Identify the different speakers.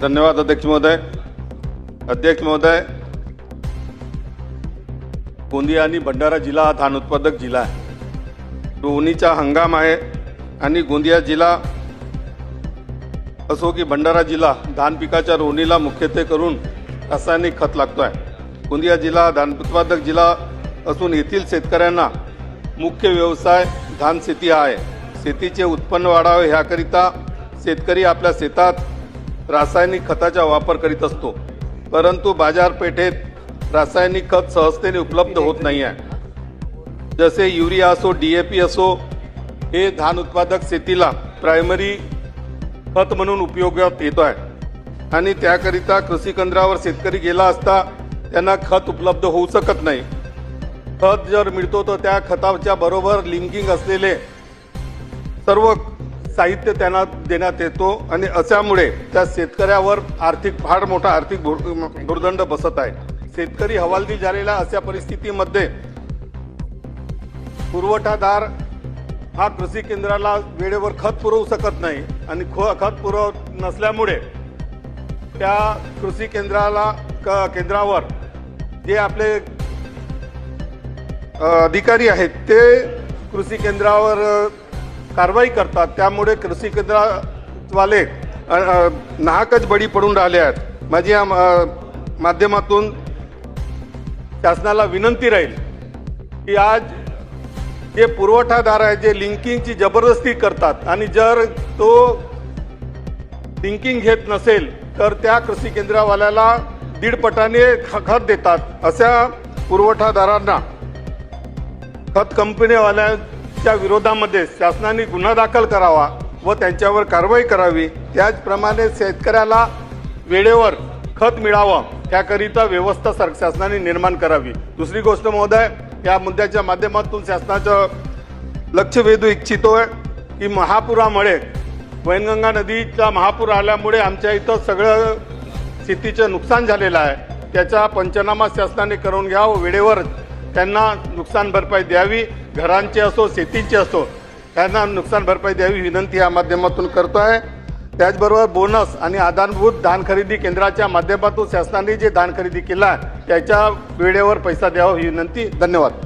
Speaker 1: धन्यवाद अध्यक्ष महोदय. अध्यक्ष महोदय गोंदिया आणि भंडारा जिल्हा हा धान उत्पादक जिल्हा आहे. रोवणीचा हंगाम आहे आणि गोंदिया जिल्हा असो की भंडारा जिल्हा धान पिकाच्या रोवणीला मुख्यत्वे करून रासायनिक खत लागतो आहे गोंदिया जिल्हा हा धान उत्पादक जिल्हा असून येथील शेतकऱ्यांना मुख्य व्यवसाय धान शेती हा आहे. शेतीचे उत्पन्न वाढावे ह्याकरिता शेतकरी आपल्या शेतात रासायनिक खताचा वापर करीत असतो. परंतु बाजारपेठेत रासायनिक खत सहजतेने उपलब्ध होत नाही आहे. जसे युरिया असो डी ए पी असो हे धान उत्पादक शेतीला प्रायमरी खत म्हणून उपयोगात येतो आहे. आणि त्याकरिता कृषी केंद्रावर शेतकरी गेला असता त्यांना खत उपलब्ध होऊ शकत नाही. खत जर मिळतो तर त्या खताच्या बरोबर लिंकिंग असलेले सर्व साहित्य त्यांना देण्यात येतो आणि अशामुळे त्या शेतकऱ्यावर आर्थिक फार मोठा आर्थिक दुर्दंड बसत आहे. शेतकरी हवालदिल झालेला अशा परिस्थितीमध्ये पुरवठादार हा कृषी केंद्राला वेळेवर खत पुरवू शकत नाही आणि खो खत पुरवत नसल्यामुळे त्या कृषी केंद्राला क- केंद्रावर जे आपले अधिकारी आहेत ते कृषी केंद्रावर कारवाई करतात. त्यामुळे कृषी केंद्रावाले नाहकच बळी पडून राहिले आहेत. माझी या माध्यमातून शासनाला विनंती राहील की आज जे पुरवठादार आहे जे लिंकिंगची जबरदस्ती करतात आणि जर तो लिंकिंग घेत नसेल तर त्या कृषी केंद्रावाल्याला दीड पटाने खत देतात. अशा पुरवठादारांना खत कंपनीवाल्या त्यांच्या विरोधामध्ये शासनाने गुन्हा दाखल करावा व त्यांच्यावर कारवाई करावी त्याचप्रमाणे शेतकऱ्याला वेळेवर खत मिळावं त्याकरिता व्यवस्था सर शासनाने निर्माण करावी. दुसरी गोष्ट महोदय या मुद्द्याच्या माध्यमातून शासनाचं लक्ष वेधू इच्छितोय की महापुरामुळे वैनगंगा नदीचा महापूर आल्यामुळे आमच्या इथं सगळं शेतीचं नुकसान झालेलं आहे. त्याचा पंचनामा शासनाने करून घ्यावं वेळेवर त्यांना नुकसान भरपाई द्यावी घरांची असो शेतीची असो त्यांना नुकसान भरपाई द्यावी विनंती या माध्यमातून करतो आहे. त्याचबरोबर बोनस आणि आधारभूत धान खरेदी केंद्राच्या माध्यमातून शासनाने जे धान खरेदी केला आहे त्याच्या वेळेवर पैसा द्यावा ही विनंती. धन्यवाद.